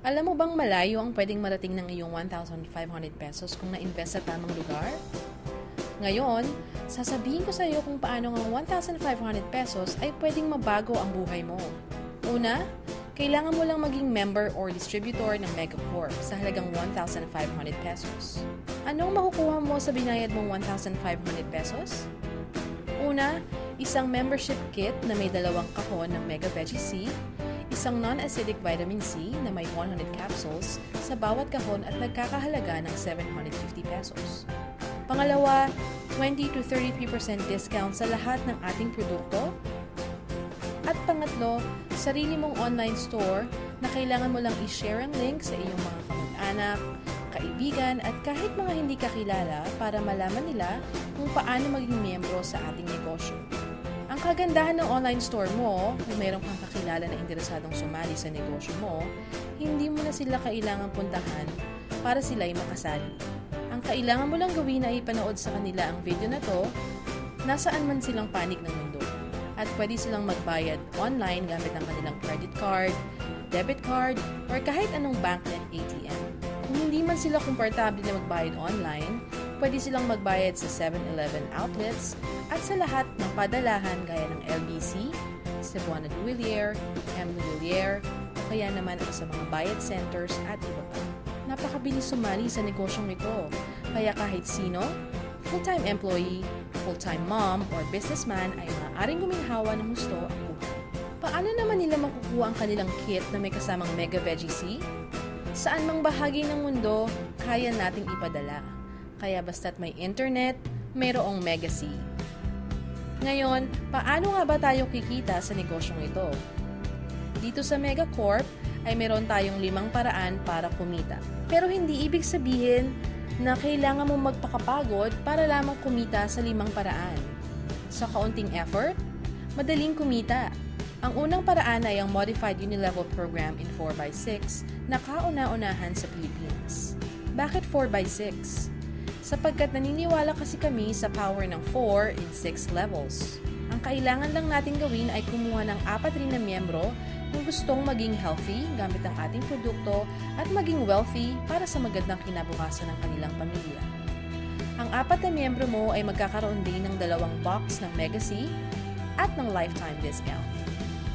Alam mo bang malayo ang pwedeng marating ng iyong 1,500 pesos kung na-invest sa tamang lugar? Ngayon, sasabihin ko sa iyo kung paano ang 1,500 pesos ay pwedeng mabago ang buhay mo. Una, kailangan mo lang maging member or distributor ng Megacorp sa halagang 1,500 pesos. Anong makukuha mo sa binayad mong 1,500 pesos? Una, isang membership kit na may dalawang kahon ng Mega Veggie C isang non-acidic vitamin C na may 100 capsules sa bawat kahon at nagkakahalaga ng 750 pesos. Pangalawa, 20 to 33% discount sa lahat ng ating produkto. At pangatlo, sarili mong online store na kailangan mo lang i-share ang link sa iyong mga kamag-anak, kaibigan at kahit mga hindi kakilala para malaman nila kung paano maging miyembro sa ating negosyo. Ang kagandahan ng online store mo, kung meron kang kakilala na interesadong sumali sa negosyo mo, hindi mo na sila kailangan puntahan para sila ay makasali. Ang kailangan mo lang gawin ay ipanood sa kanila ang video na to, nasaan man silang panig ng mundo. At pwede silang magbayad online gamit ang kanilang credit card, debit card, or kahit anong bank net ATM. Kung hindi man sila komportable na magbayad online, pwede silang magbayad sa 7-Eleven outlets at sa lahat ng padalahan gaya ng LBC, Cebuana de Villiers, M. de Villiers, o kaya naman ang sa mga bayad centers at iba pa. Napakabilis sumali sa negosyong ito, kaya kahit sino, full-time employee, full-time mom, or businessman ay maaaring guminhawa ng gusto ang. Paano naman nila makukuha ang kanilang kit na may kasamang Mega Veggie C? Saan mang bahagi ng mundo, kaya nating ipadala. Kaya basta't may internet, mayroong Mega C. Ngayon, paano nga ba tayo kikita sa negosyong ito? Dito sa Megacorp ay meron tayong limang paraan para kumita. Pero hindi ibig sabihin na kailangan mo magpakapagod para lamang kumita sa limang paraan. Sa kaunting effort, madaling kumita. Ang unang paraan ay ang Modified Unilevel Program in 4x6 na kauna-unahan sa Pilipinas. Bakit 4x6? Sapagkat naniniwala kasi kami sa power ng 4 in 6 levels. Ang kailangan lang natin gawin ay kumuha ng apat rin na miyembro kung gustong maging healthy gamit ang ating produkto at maging wealthy para sa magandang kinabukasan ng kanilang pamilya. Ang apat na miyembro mo ay magkakaroon din ng dalawang box ng Megacy at ng lifetime discount.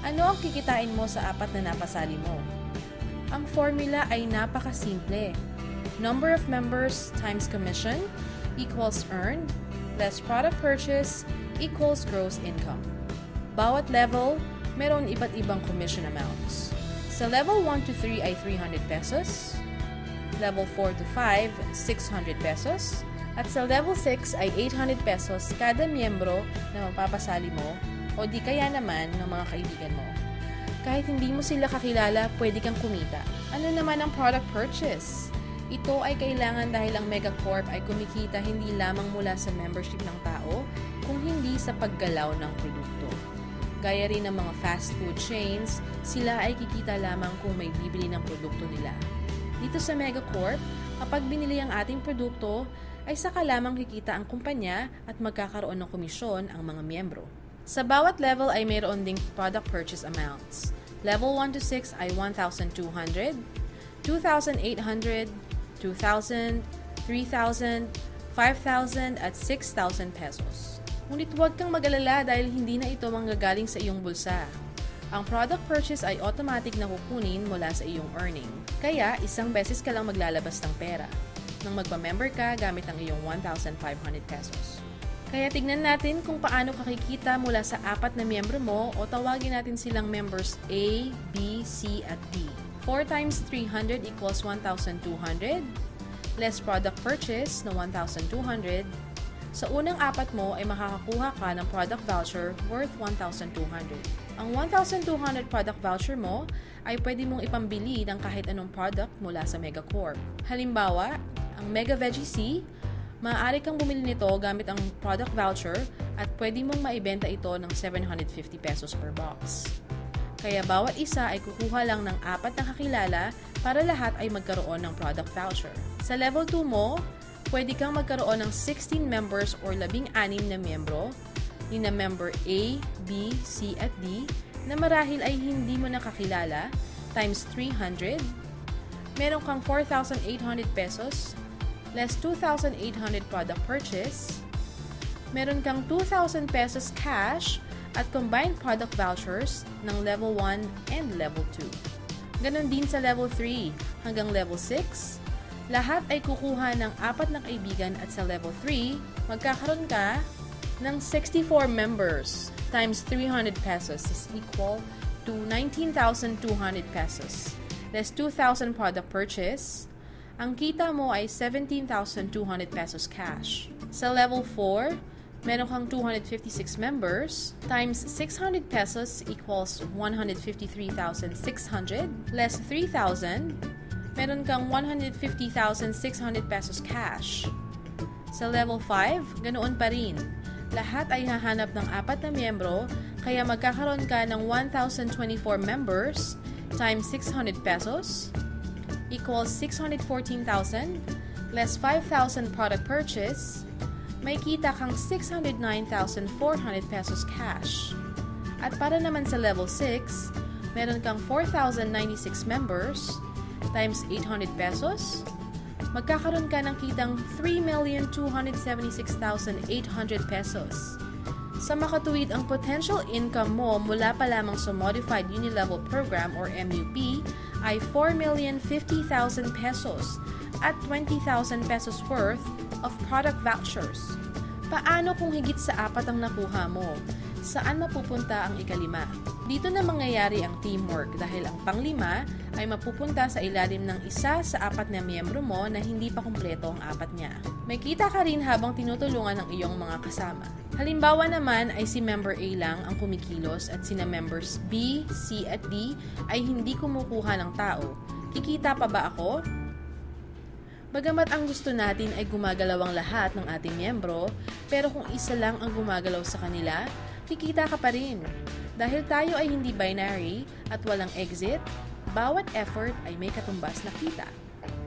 Ano ang kikitain mo sa apat na napasali mo? Ang formula ay napakasimple Number of members times commission equals earned less product purchase equals gross income. Bawat level, meron iba't ibang commission amounts. Sa level 1 to 3 ay 300 pesos, level 4 to 5, 600 pesos, at sa level 6 ay 800 pesos kada miyembro na mapapasali mo o di kaya naman ng mga kaibigan mo. Kahit hindi mo sila kakilala, pwede kang kumita. Ano naman ang product purchase? Ito ay kailangan dahil ang Megacorp ay kumikita hindi lamang mula sa membership ng tao, kung hindi sa paggalaw ng produkto. Gaya rin ng mga fast food chains, sila ay kikita lamang kung may bibili ng produkto nila. Dito sa Megacorp, kapag binili ang ating produkto, ay saka lamang kikita ang kumpanya at magkakaroon ng komisyon ang mga miyembro. Sa bawat level ay mayroon ding product purchase amounts. Level 1 to 6 ay 1,200, 2,800, 2,000, 3,000, 5,000 at 6,000 pesos. Ngunit huwag kang mag-alala dahil hindi na ito manggagaling sa iyong bulsa. Ang product purchase ay automatic na kukunin mula sa iyong earning. Kaya, isang beses ka lang maglalabas ng pera nang magpa-member ka gamit ang iyong 1,500 pesos. Kaya tignan natin kung paano kakikita mula sa apat na miyembro mo o tawagin natin silang members A, B, C at D. 4 times 300 equals 1,200. Less product purchase na 1,200. Sa unang apat mo ay makakakuha ka ng product voucher worth 1,200. Ang 1,200 product voucher mo ay pwede mong ipambili ng kahit anong product mula sa Megacorp. Halimbawa, ang Mega Veggie C, maaari kang bumili nito gamit ang product voucher at pwede mong maibenta ito ng 750 pesos per box. Kaya bawat isa ay kukuha lang ng apat na kakilala para lahat ay magkaroon ng product voucher. Sa level 2 mo, pwede kang magkaroon ng 16 members or 16 na miyembro, ni na member A, B, C at D na marahil ay hindi mo nakakilala times 300 meron kang 4,800 pesos, less 2,800 product purchase, meron kang 2,000 pesos cash at combined product vouchers ng level 1 and level 2. Ganon din sa level 3 hanggang level 6. Lahat ay kukuha ng apat na kaibigan at sa level 3, magkakaroon ka ng 64 members times 300 pesos is equal to 19,200 pesos. Less 2,000 product purchase, ang kita mo ay 17,200 pesos cash. Sa level 4, meron kang 256 members times 600 pesos equals 153,600 less 3,000 meron kang 150,600 pesos cash. Sa level 5, ganoon pa rin. Lahat ay hahanap ng apat na miyembro kaya magkakaroon ka ng 1,024 members times 600 pesos equals 614,000 less 5,000 product purchase, may kita kang 609,400 pesos cash. At para naman sa level 6, meron kang 4,096 members times 800 pesos, magkakaroon ka ng kitang 3,276,800 pesos. Sa makatuwid ang potential income mo mula pa lamang sa Modified Unilevel Program or MUP ay 4,050,000 pesos at 20,000 pesos worth of product vouchers. Paano kung higit sa apat ang nakuha mo? Saan mapupunta ang ikalima? Dito na mangyayari ang teamwork dahil ang panglima ay mapupunta sa ilalim ng isa sa apat na miyembro mo na hindi pa kumpleto ang apat niya. May kita ka rin habang tinutulungan ng iyong mga kasama. Halimbawa naman ay si member A lang ang kumikilos at sina members B, C at D ay hindi kumukuha ng tao. Kikita pa ba ako? Bagamat ang gusto natin ay gumagalaw ang lahat ng ating miyembro, pero kung isa lang ang gumagalaw sa kanila, kikita ka pa rin. Dahil tayo ay hindi binary at walang exit, bawat effort ay may katumbas na kita.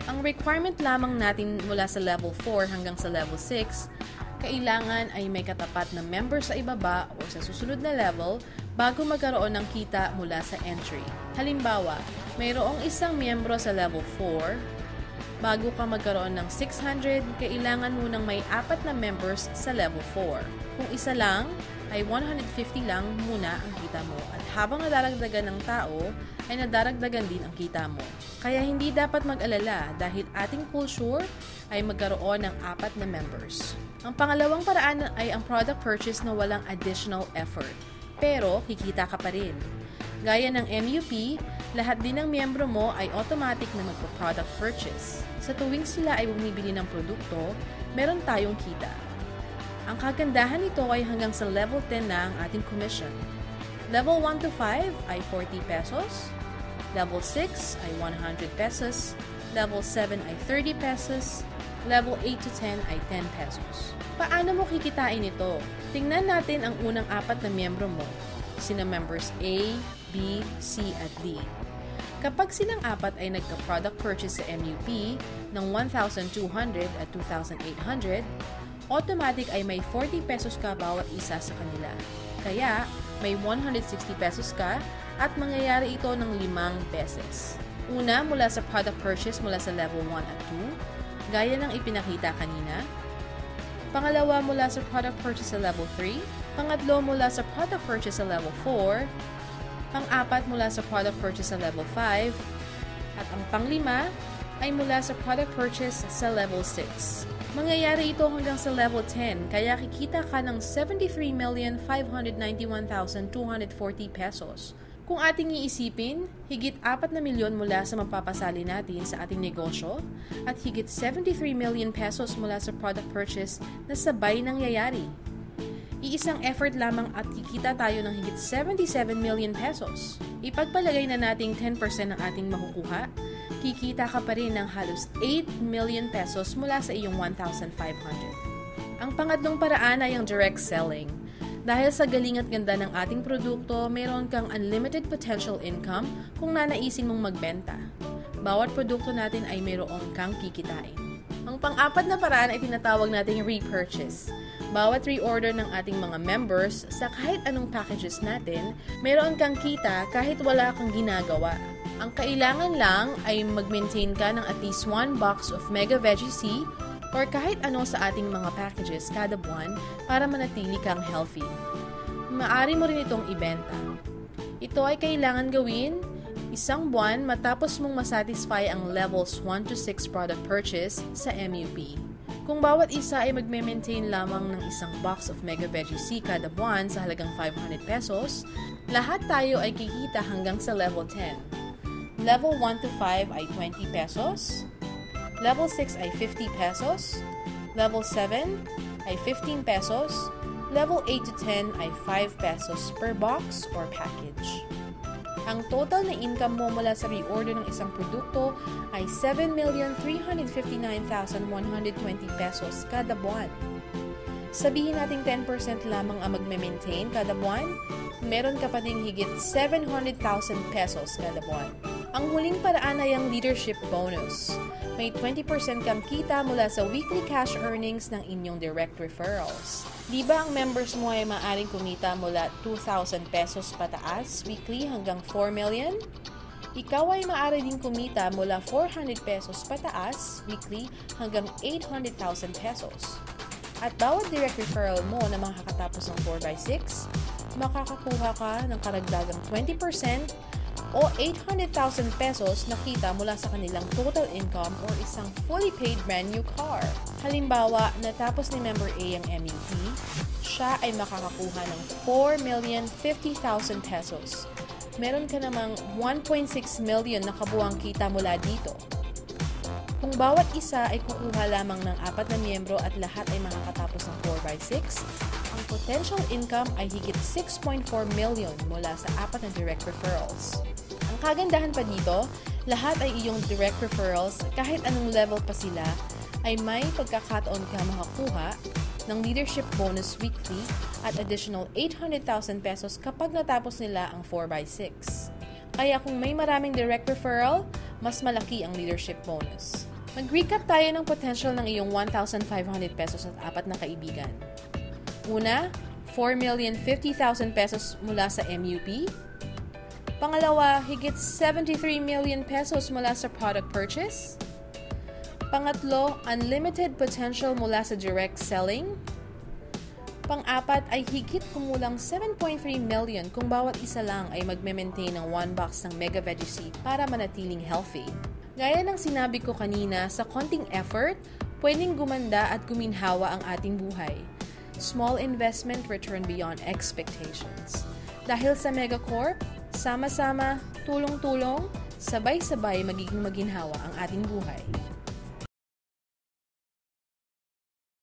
Ang requirement lamang natin mula sa level 4 hanggang sa level 6, kailangan ay may katapat na member sa ibaba o sa susunod na level bago magkaroon ng kita mula sa entry. Halimbawa, mayroong isang miyembro sa level 4, bago ka magkaroon ng 600, kailangan mo nang may apat na members sa level 4. Kung isa lang, ay 150 lang muna ang kita mo at habang nadaragdagan ng tao, ay nadaragdagan din ang kita mo. Kaya hindi dapat mag-alala dahil ating full sure ay magkaroon ng apat na members. Ang pangalawang paraan ay ang product purchase na walang additional effort. Pero kikita ka pa rin. Gaya ng MUP, lahat din ng miyembro mo ay automatic na magpo-product purchase. Sa tuwing sila ay bumibili ng produkto, meron tayong kita. Ang kagandahan nito ay hanggang sa level 10 na ang ating commission. Level 1 to 5 ay 40 pesos. Level 6 ay 100 pesos. Level 7 ay 30 pesos. Level 8 to 10 ay 10 pesos. Paano mo kikitain ito? Tingnan natin ang unang apat na miyembro mo. Sina members A, B, C at D. Kapag silang apat ay nagka-product purchase sa MUP ng 1,200 at 2,800, automatic ay may 40 pesos ka bawat isa sa kanila. Kaya, may 160 pesos ka at mangyayari ito ng limang beses. Una, mula sa product purchase mula sa level 1 at 2, gaya ng ipinakita kanina. Pangalawa, mula sa product purchase sa level 3. Pangatlo, mula sa product purchase sa level 4. Pang-apat, mula sa product purchase sa level 5. At ang panglima ay mula sa product purchase sa level 6. Mangyayari ito hanggang sa level 10, kaya kikita ka ng 73,591,240 pesos. Kung ating iisipin, higit 4 na milyon mula sa mapapasali natin sa ating negosyo at higit 73 million pesos mula sa product purchase na sabay nangyayari. Iisang effort lamang at kikita tayo ng higit 77 million pesos. Ipagpalagay na nating 10% ng ating makukuha kikita ka pa rin ng halos 8 million pesos mula sa iyong 1,500. Ang pangatlong paraan ay ang direct selling. Dahil sa galing at ganda ng ating produkto, mayroon kang unlimited potential income kung nanaisin mong magbenta. Bawat produkto natin ay mayroong kang kikitain. Ang pang-apat na paraan ay tinatawag nating repurchase. Bawat reorder ng ating mga members sa kahit anong packages natin, mayroon kang kita kahit wala kang ginagawa. Ang kailangan lang ay mag-maintain ka ng at least one box of Mega Veggie C or kahit ano sa ating mga packages kada buwan para manatili kang healthy. Maari mo rin itong ibenta. Ito ay kailangan gawin isang buwan matapos mong masatisfy ang levels 1 to 6 product purchase sa MUP. Kung bawat isa ay magme-maintain lamang ng isang box of Mega Veggie C kada buwan sa halagang 500 pesos, lahat tayo ay kikita hanggang sa level 10. Level 1 to 5 ay 20 pesos, level 6 ay 50 pesos, level 7 ay 15 pesos, level 8 to 10 ay 5 pesos per box or package. Ang total na income mo mula sa reorder ng isang produkto ay 7,359,120 pesos kada buwan. Sabihin nating 10% lamang ang magme-maintain kada buwan, meron ka pa ding higit 700,000 pesos kada buwan. Ang huling paraan ay ang leadership bonus. May 20% kang kita mula sa weekly cash earnings ng inyong direct referrals. Di ba ang members mo ay maaaring kumita mula 2,000 pesos pataas weekly hanggang 4 million? Ikaw ay maaari din kumita mula 400 pesos pataas weekly hanggang 800,000 pesos. At bawat direct referral mo na makakatapos ng 4x6, makakakuha ka ng karagdagang 20% o 800,000 pesos na kita mula sa kanilang total income or isang fully paid brand new car. Halimbawa, natapos ni member A ang MUP, siya ay makakakuha ng 4,050,000 pesos. Meron ka namang 1.6 million na kabuang kita mula dito. Kung bawat isa ay kukuha lamang ng apat na miyembro at lahat ay makakatapos ng 4x6, ang potential income ay higit 6.4 million mula sa apat na direct referrals. Ang kagandahan pa dito, lahat ay iyong direct referrals kahit anong level pa sila ay may pagkakataon ka makakuha ng leadership bonus weekly at additional 800,000 pesos kapag natapos nila ang 4x6. Kaya kung may maraming direct referral, mas malaki ang leadership bonus. Mag-recap tayo ng potential ng iyong 1,500 pesos at apat na kaibigan. Una, 4,050,000 pesos mula sa MUP, Pangalawa, higit 73 million pesos mula sa product purchase. Pangatlo, unlimited potential mula sa direct selling. Pang-apat ay higit kumulang 7.3 million kung bawat isa lang ay magme-maintain ng one box ng Mega Veggie C para manatiling healthy. Gaya ng sinabi ko kanina, sa konting effort, pwedeng gumanda at guminhawa ang ating buhay. Small investment return beyond expectations. Dahil sa Megacorp, Sama-sama, tulong-tulong, sabay-sabay magiging maginhawa ang ating buhay.